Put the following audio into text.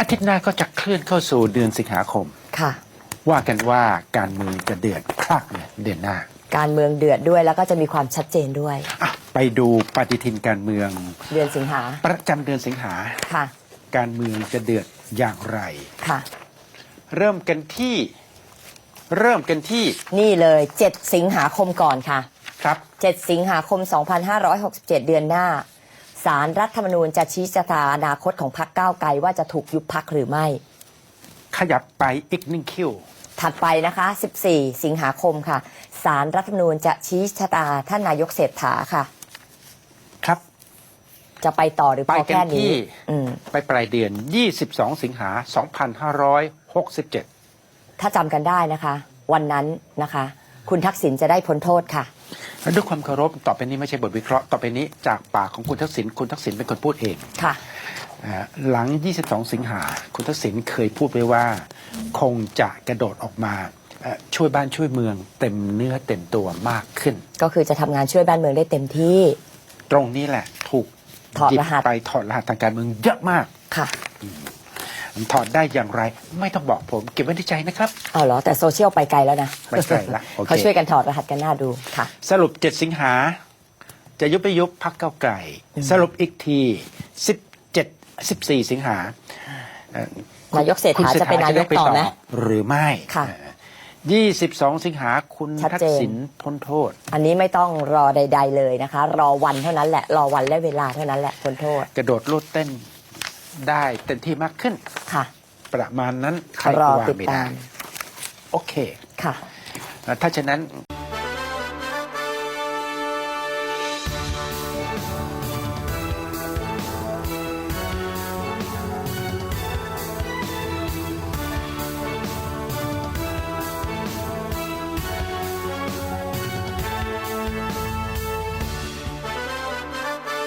อาทิตย์หน้าก็จะเคลื่อนเข้าสู่เดือนสิงหาคม ค่ะ ว่ากันว่าการเมืองจะเดือดพลักเนี่ยเดือนหน้าการเมืองเดือดด้วยแล้วก็จะมีความชัดเจนด้วย อะไปดูปฏิทินการเมือง เดือนสิงหาประจำเดือนสิงหา ค่ะ การเมืองจะเดือดอย่างไร ค่ะ เริ่มกันที่ เริ่มกันที่นี่เลย 7 สิงหาคมก่อนค่ะ ครับ 7 สิงหาคม 2567 เดือนหน้า สารรัฐธรรมนูญจะชี้ชะตาอนาคตของพรรคก้าวไกลว่าจะถูกยุบพักหรือไม่ ขยับไปอีกหนึ่งคิวถัดไปนะคะ 14 สิงหาคมค่ะ สารรัฐธรรมนูญจะชี้ชะตาท่านนายกเศรษฐาค่ะ ครับ จะไปต่อหรือพไปอกันแค่นี้ที่อืมไปปลายเดือน 22 สิงหา 2567 ถ้าจำกันได้นะคะ วันนั้นนะคะ คุณทักษิณจะได้พ้นโทษค่ะและ ด้วยความเคารพต่อไปนี้ไม่ใช่บทวิเคราะห์ต่อไปนี้จากปากของคุณทักษิณคุณทักษิณเป็นคนพูดเองค่ะอ่าหลัง 22 สิงหาคุณทักษิณเคยพูดไว้ว่า คงจะกระโดดออกมาเอ่อช่วยบ้านช่วยเมืองเต็มเนื้อเต็มตัวมากขึ้น ก็คือจะทำงานช่วยบ้านเมืองได้เต็มที่ ตรงนี้แหละ ถูกถอดหยิบรหัสไปถอดรหัสทางการเมืองเยอะมากค่ะ ถอดได้อย่างไร ไม่ต้องบอกผมเก็บไว้ในใจนะครับ เอาเหรอ แต่โซเชียลไปไกลแล้วนะไปไกลละโอเค เขาช่วยกันถอดรหัสกันหน้าดูค่ะ สรุป 7 สิงหา จะยุบไปยุบพักเก้าวไกลสรุปอีกที 17 14 สิงหาเอ่อนายกเศรษฐาคุณจะเป็นนายกต่อไหมหรือไม่ค่ะเอ่อ22 สิงหาคุณชัดทักเจน ษิณพ้นโทษ อันนี้ไม่ต้องรอใด ๆเลยนะคะ รอวันเท่านั้นแหละ รอวันและเวลาเท่านั้นแหละพ้นโทษ กระโดดโลดเต้น ได้เต็มที่มากขึ้น ค่ะ ประมาณนั้นใครรอก็ว่าติดไม่ตาได้ม โอเคค่ะถ้าฉะนั้น